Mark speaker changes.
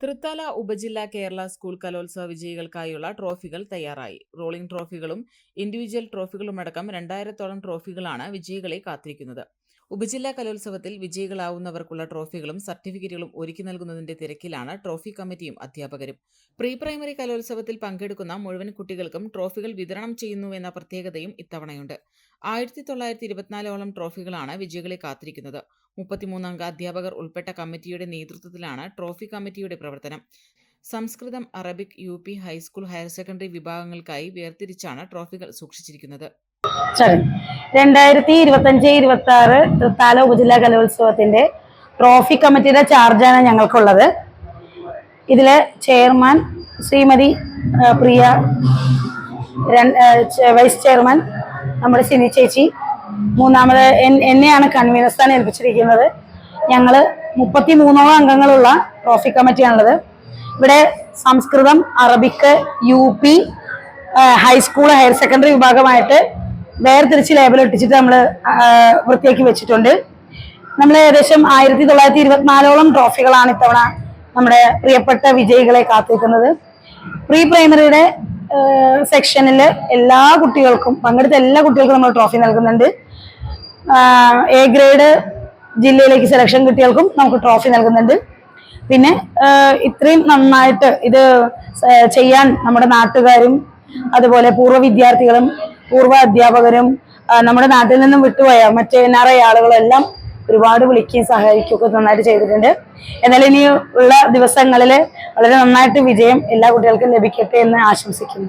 Speaker 1: തൃത്താല ഉപജില്ലാ കേരള സ്കൂൾ കലോത്സവ വിജയികൾക്കായുള്ള ട്രോഫികൾ തയ്യാറായി. റോളിംഗ് ട്രോഫികളും ഇൻഡിവിജ്വൽ ട്രോഫികളുമടക്കം രണ്ടായിരത്തോളം ട്രോഫികളാണ് വിജയികളെ കാത്തിരിക്കുന്നത്. ഉപജില്ലാ കലോത്സവത്തിൽ വിജയികളാവുന്നവർക്കുള്ള ട്രോഫികളും സർട്ടിഫിക്കറ്റുകളും ഒരുക്കി നൽകുന്നതിന്റെ തിരക്കിലാണ് ട്രോഫി കമ്മിറ്റിയും അധ്യാപകരും. പ്രീ പ്രൈമറി കലോത്സവത്തിൽ പങ്കെടുക്കുന്ന മുഴുവൻ കുട്ടികൾക്കും ട്രോഫികൾ വിതരണം ചെയ്യുന്നുവെന്ന പ്രത്യേകതയും ഇത്തവണയുണ്ട്. ആയിരത്തി തൊള്ളായിരത്തി ഇരുപത്തിനാലോളം ട്രോഫികളാണ് വിജയികളെ കാത്തിരിക്കുന്നത്. മുപ്പത്തിമൂന്നംഗ അധ്യാപകർ ഉൾപ്പെട്ട കമ്മിറ്റിയുടെ നേതൃത്വത്തിലാണ് ട്രോഫി കമ്മിറ്റിയുടെ പ്രവർത്തനം. Samskritam Arabic U P high school higher secondary വിഭാഗങ്ങൾക്കായി വേർതിരിച്ചാണ് ട്രോഫികൾ സൂക്ഷിച്ചിരിക്കുന്നത്.
Speaker 2: രണ്ടായിരത്തി ഇരുപത്തഞ്ച് ഇരുപത്തി ആറ് തൃത്താല ഉപജില്ലാ കലോത്സവത്തിന്റെ ട്രോഫി കമ്മിറ്റിയുടെ ചാർജാണ് ഞങ്ങൾക്കുള്ളത്. ഇതിലെ chairman Shrimati Priya vice chairman നമ്മുടെ സിനി ചേച്ചി മൂന്നാമത് എന്നെയാണ് കൺവീനർ സ്ഥാനം ഏൽപ്പിച്ചിരിക്കുന്നത്. ഞങ്ങൾ മുപ്പത്തി മൂന്നോളം അംഗങ്ങളുള്ള ട്രോഫി കമ്മിറ്റിയാണുള്ളത് ഇവിടെ Samskritam Arabic U P high school higher secondary വിഭാഗമായിട്ട് വേർതിരിച്ച് ലേബൽ ഒട്ടിച്ചിട്ട് നമ്മൾ വൃത്തിയാക്കി വെച്ചിട്ടുണ്ട്. നമ്മൾ ഏകദേശം ആയിരത്തി തൊള്ളായിരത്തി ഇരുപത്തിനാലോളം ട്രോഫികളാണ് ഇത്തവണ നമ്മുടെ പ്രിയപ്പെട്ട വിജയികളെ കാത്തിരിക്കുന്നത്. പ്രീ പ്രൈമറിയുടെ സെക്ഷനിൽ എല്ലാ കുട്ടികൾക്കും പങ്കെടുത്ത എല്ലാ കുട്ടികൾക്കും നമ്മൾ ട്രോഫി നൽകുന്നുണ്ട്. എ ഗ്രേഡ് ജില്ലയിലേക്ക് സെലക്ഷൻ കിട്ടിയവർക്കും നമുക്ക് ട്രോഫി നൽകുന്നുണ്ട്. പിന്നെ ഇത്രയും നന്നായിട്ട് ഇത് ചെയ്യാൻ നമ്മുടെ നാട്ടുകാരും അതുപോലെ പൂർവ വിദ്യാർത്ഥികളും പൂർവ അധ്യാപകരും നമ്മുടെ നാട്ടിൽ നിന്നും വിട്ടുപോയ മറ്റ് എൻ ആർ ഐ ആളുകളെല്ലാം ഒരുപാട് വിളിക്കുകയും സഹായിക്കുകയൊക്കെ നന്നായിട്ട് ചെയ്തിട്ടുണ്ട്. എന്നാൽ ഇനി ഉള്ള ദിവസങ്ങളിൽ വളരെ നന്നായിട്ട് വിജയം എല്ലാ കുട്ടികൾക്കും ലഭിക്കട്ടെ എന്ന് ആശംസിക്കുന്നു.